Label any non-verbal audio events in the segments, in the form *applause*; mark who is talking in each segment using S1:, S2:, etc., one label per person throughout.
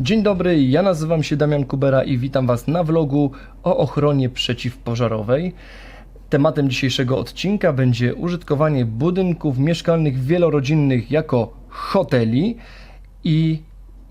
S1: Dzień dobry, ja nazywam się Damian Kubera i witam Was na vlogu o ochronie przeciwpożarowej. Tematem dzisiejszego odcinka będzie użytkowanie budynków mieszkalnych wielorodzinnych jako hoteli i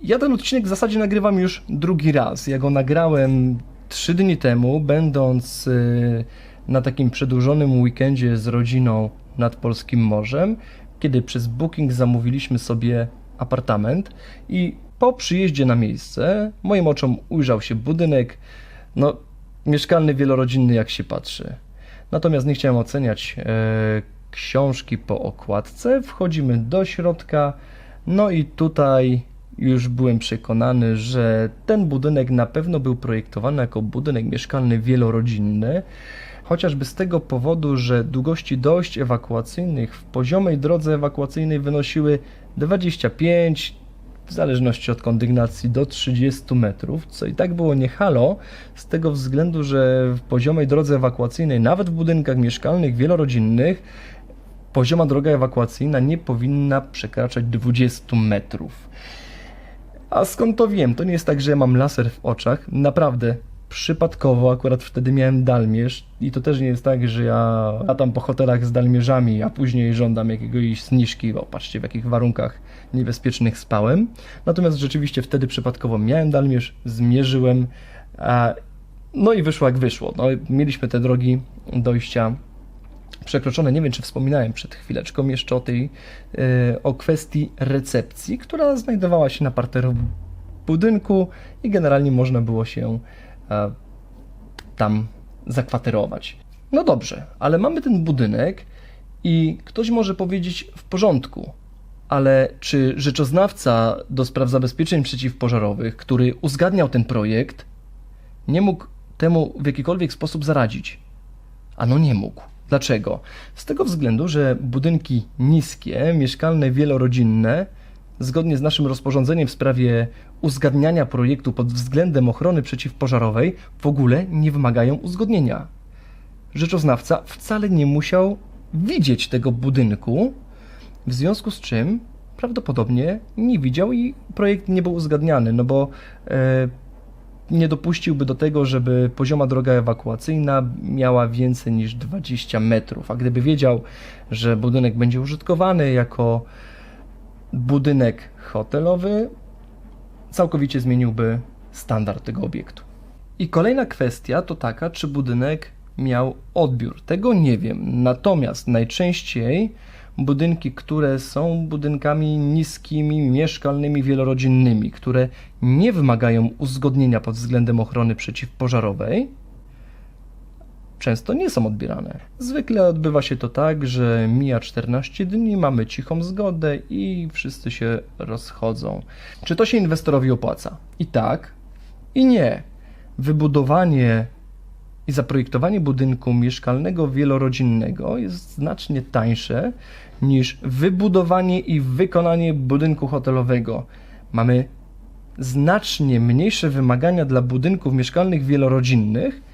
S1: ja ten odcinek w zasadzie nagrywam już drugi raz. Ja go nagrałem trzy dni temu, będąc y, na takim przedłużonym weekendzie z rodziną nad Polskim Morzem, kiedy przez Booking zamówiliśmy sobie apartament i po przyjeździe na miejsce moim oczom ujrzał się budynek, no mieszkalny, wielorodzinny jak się patrzy. Natomiast nie chciałem oceniać e, książki po okładce. Wchodzimy do środka, no i tutaj już byłem przekonany, że ten budynek na pewno był projektowany jako budynek mieszkalny wielorodzinny. Chociażby z tego powodu, że długości dojść ewakuacyjnych w poziomej drodze ewakuacyjnej wynosiły 25, w zależności od kondygnacji do 30 metrów, co i tak było nie halo, z tego względu, że w poziomej drodze ewakuacyjnej, nawet w budynkach mieszkalnych wielorodzinnych, pozioma droga ewakuacyjna nie powinna przekraczać 20 metrów. A skąd to wiem? To nie jest tak, że ja mam laser w oczach. Naprawdę, przypadkowo akurat wtedy miałem dalmierz i to też nie jest tak, że ja latam po hotelach z dalmierzami, a później żądam jakiegoś zniżki, bo patrzcie w jakich warunkach niebezpiecznych spałem. Natomiast rzeczywiście wtedy przypadkowo miałem dalmierz, zmierzyłem, no i wyszło jak wyszło. No, mieliśmy te drogi dojścia przekroczone. Nie wiem, czy wspominałem przed chwileczką jeszcze o tej, e, o kwestii recepcji, która znajdowała się na parteru budynku i generalnie można było się tam zakwaterować. No dobrze, ale mamy ten budynek i ktoś może powiedzieć w porządku, ale czy rzeczoznawca do spraw zabezpieczeń przeciwpożarowych, który uzgadniał ten projekt, nie mógł temu w jakikolwiek sposób zaradzić? Ano nie mógł. Dlaczego? Z tego względu, że budynki niskie, mieszkalne, wielorodzinne, zgodnie z naszym rozporządzeniem w sprawie uzgadniania projektu pod względem ochrony przeciwpożarowej, w ogóle nie wymagają uzgodnienia. Rzeczoznawca wcale nie musiał widzieć tego budynku, w związku z czym prawdopodobnie nie widział i projekt nie był uzgadniany, no bo e, nie dopuściłby do tego, żeby pozioma droga ewakuacyjna miała więcej niż 20 metrów. A gdyby wiedział, że budynek będzie użytkowany jako budynek hotelowy, całkowicie zmieniłby standard tego obiektu. I kolejna kwestia to taka, czy budynek miał odbiór. Tego nie wiem. Natomiast najczęściej budynki, które są budynkami niskimi, mieszkalnymi, wielorodzinnymi, które nie wymagają uzgodnienia pod względem ochrony przeciwpożarowej, często nie są odbierane. Zwykle odbywa się to tak, że mija 14 dni, mamy cichą zgodę i wszyscy się rozchodzą. Czy to się inwestorowi opłaca? I tak, i nie. Wybudowanie i zaprojektowanie budynku mieszkalnego wielorodzinnego jest znacznie tańsze niż wybudowanie i wykonanie budynku hotelowego. Mamy znacznie mniejsze wymagania dla budynków mieszkalnych wielorodzinnych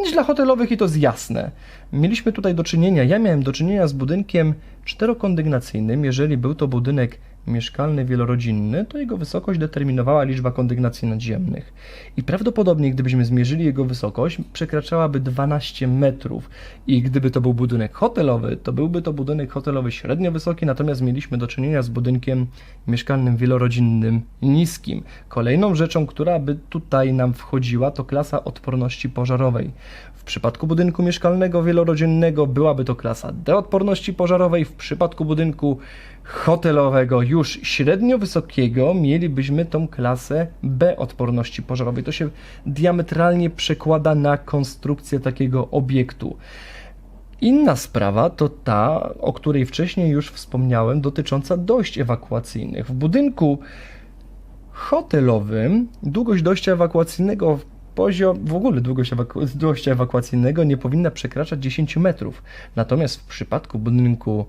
S1: niż dla hotelowych i to jest jasne. Mieliśmy tutaj do czynienia, ja miałem do czynienia z budynkiem czterokondygnacyjnym. Jeżeli był to budynek mieszkalny wielorodzinny, to jego wysokość determinowała liczba kondygnacji nadziemnych. I prawdopodobnie, gdybyśmy zmierzyli jego wysokość, przekraczałaby 12 metrów. I gdyby to był budynek hotelowy, to byłby to budynek hotelowy średnio wysoki, natomiast mieliśmy do czynienia z budynkiem mieszkalnym wielorodzinnym niskim. Kolejną rzeczą, która by tutaj nam wchodziła, to klasa odporności pożarowej. W przypadku budynku mieszkalnego wielorodzinnego byłaby to klasa D odporności pożarowej, w przypadku budynku hotelowego już średnio wysokiego mielibyśmy tą klasę B odporności pożarowej. To się diametralnie przekłada na konstrukcję takiego obiektu. Inna sprawa to ta, o której wcześniej już wspomniałem, dotycząca dojść ewakuacyjnych. W budynku hotelowym długość dojścia ewakuacyjnego poziom, w ogóle długość ewaku dojścia ewakuacyjnego nie powinna przekraczać 10 metrów. Natomiast w przypadku budynku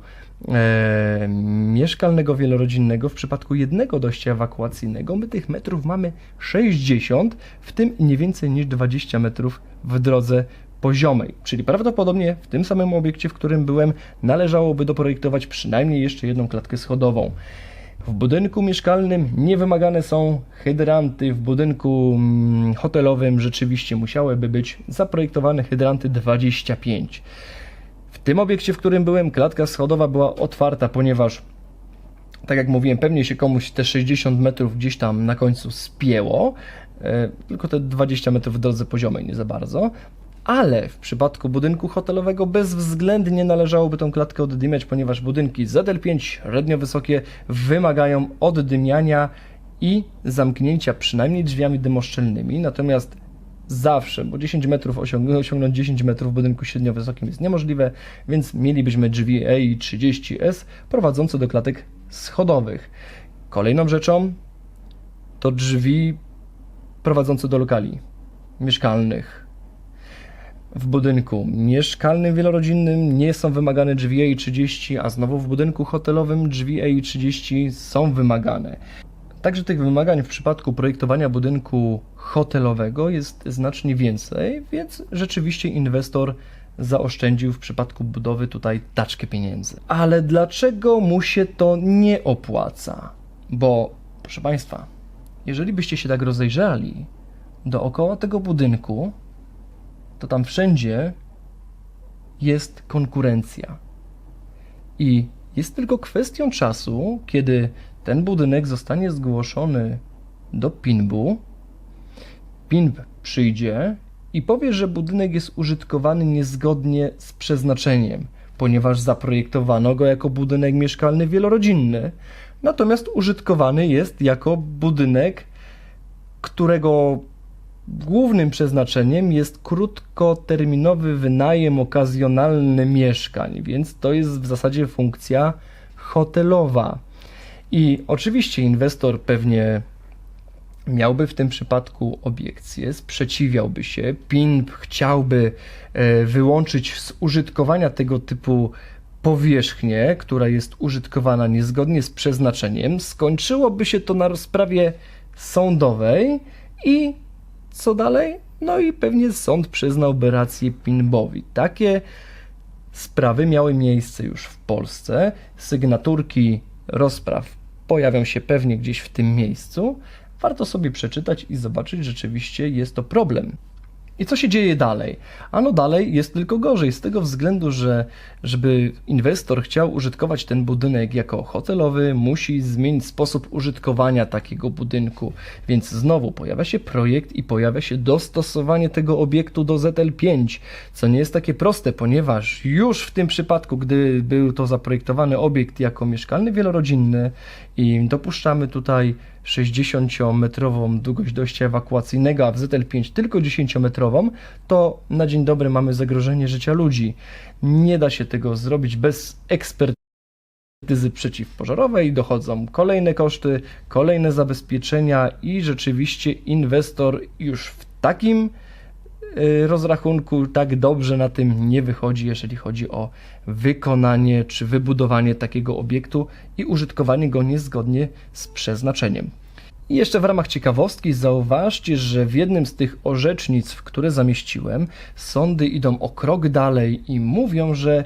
S1: e, mieszkalnego wielorodzinnego, w przypadku jednego dojścia ewakuacyjnego, my tych metrów mamy 60, w tym nie więcej niż 20 metrów w drodze poziomej. Czyli prawdopodobnie w tym samym obiekcie, w którym byłem, należałoby doprojektować przynajmniej jeszcze jedną klatkę schodową. W budynku mieszkalnym niewymagane są hydranty. W budynku mm, hotelowym rzeczywiście musiałyby być zaprojektowane hydranty 25. W tym obiekcie, w którym byłem, klatka schodowa była otwarta, ponieważ tak jak mówiłem, pewnie się komuś te 60 metrów gdzieś tam na końcu spięło, e, tylko te 20 metrów w drodze poziomej nie za bardzo. Ale w przypadku budynku hotelowego bezwzględnie należałoby tą klatkę oddymiać, ponieważ budynki ZL5 średnio wysokie wymagają oddymiania i zamknięcia przynajmniej drzwiami dymoszczelnymi, natomiast zawsze, bo 10 metrów osiąg- osiągnąć 10 metrów w budynku średnio wysokim jest niemożliwe, więc mielibyśmy drzwi EI 30S prowadzące do klatek schodowych. Kolejną rzeczą to drzwi prowadzące do lokali mieszkalnych. W budynku mieszkalnym wielorodzinnym nie są wymagane drzwi EI 30, a znowu w budynku hotelowym drzwi EI 30 są wymagane. Także tych wymagań w przypadku projektowania budynku hotelowego jest znacznie więcej, więc rzeczywiście inwestor zaoszczędził w przypadku budowy tutaj taczkę pieniędzy. Ale dlaczego mu się to nie opłaca? Bo, proszę Państwa, jeżeli byście się tak rozejrzeli dookoła tego budynku, to tam wszędzie jest konkurencja. I jest tylko kwestią czasu, kiedy ten budynek zostanie zgłoszony do PINB-u. PINB przyjdzie i powie, że budynek jest użytkowany niezgodnie z przeznaczeniem, ponieważ zaprojektowano go jako budynek mieszkalny wielorodzinny, natomiast użytkowany jest jako budynek, którego Głównym przeznaczeniem jest krótkoterminowy wynajem okazjonalny mieszkań, więc to jest w zasadzie funkcja hotelowa. I oczywiście inwestor pewnie miałby w tym przypadku obiekcje, sprzeciwiałby się, PINP chciałby e, wyłączyć z użytkowania tego typu powierzchnię, która jest użytkowana niezgodnie z przeznaczeniem, skończyłoby się to na rozprawie sądowej i co dalej? No i pewnie sąd przyznałby rację Pinbowi. Takie sprawy miały miejsce już w Polsce. Sygnaturki rozpraw pojawią się pewnie gdzieś w tym miejscu. Warto sobie przeczytać i zobaczyć, rzeczywiście jest to problem. I co się dzieje dalej? Ano dalej jest tylko gorzej, z tego względu, że żeby inwestor chciał użytkować ten budynek jako hotelowy, musi zmienić sposób użytkowania takiego budynku. Więc znowu pojawia się projekt i pojawia się dostosowanie tego obiektu do ZL5, co nie jest takie proste, ponieważ już w tym przypadku, gdy był to zaprojektowany obiekt jako mieszkalny wielorodzinny i dopuszczamy tutaj 60-metrową długość dojścia ewakuacyjnego, a w ZL5 tylko 10-metrową, to na dzień dobry mamy zagrożenie życia ludzi. Nie da się tego zrobić bez ekspertyzy przeciwpożarowej, dochodzą kolejne koszty, kolejne zabezpieczenia i rzeczywiście inwestor już w takim rozrachunku tak dobrze na tym nie wychodzi, jeżeli chodzi o wykonanie czy wybudowanie takiego obiektu i użytkowanie go niezgodnie z przeznaczeniem. I jeszcze w ramach ciekawostki zauważcie, że w jednym z tych orzecznic, w które zamieściłem, sądy idą o krok dalej i mówią, że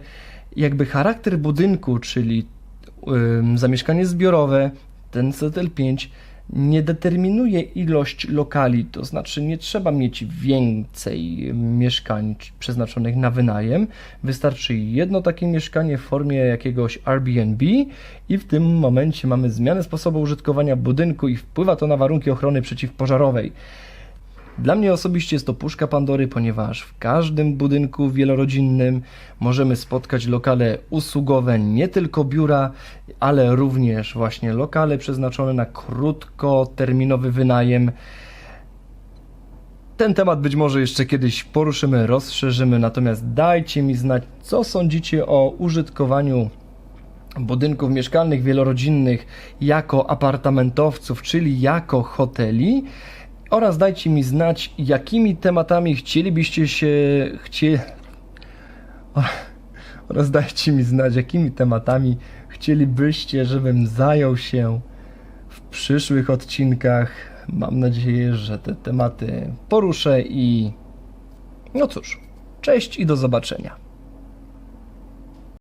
S1: jakby charakter budynku, czyli ym, zamieszkanie zbiorowe, ten CTL5 nie determinuje ilość lokali, to znaczy nie trzeba mieć więcej mieszkań przeznaczonych na wynajem. Wystarczy jedno takie mieszkanie w formie jakiegoś Airbnb i w tym momencie mamy zmianę sposobu użytkowania budynku i wpływa to na warunki ochrony przeciwpożarowej. Dla mnie osobiście jest to puszka Pandory, ponieważ w każdym budynku wielorodzinnym możemy spotkać lokale usługowe, nie tylko biura, ale również właśnie lokale przeznaczone na krótkoterminowy wynajem. Ten temat być może jeszcze kiedyś poruszymy, rozszerzymy, natomiast dajcie mi znać, co sądzicie o użytkowaniu budynków mieszkalnych wielorodzinnych jako apartamentowców, czyli jako hoteli oraz dajcie mi znać, jakimi tematami chcielibyście się chcie... *laughs* oraz dajcie mi znać, jakimi tematami chcielibyście, żebym zajął się w przyszłych odcinkach. Mam nadzieję, że te tematy poruszę i no cóż, cześć i do zobaczenia.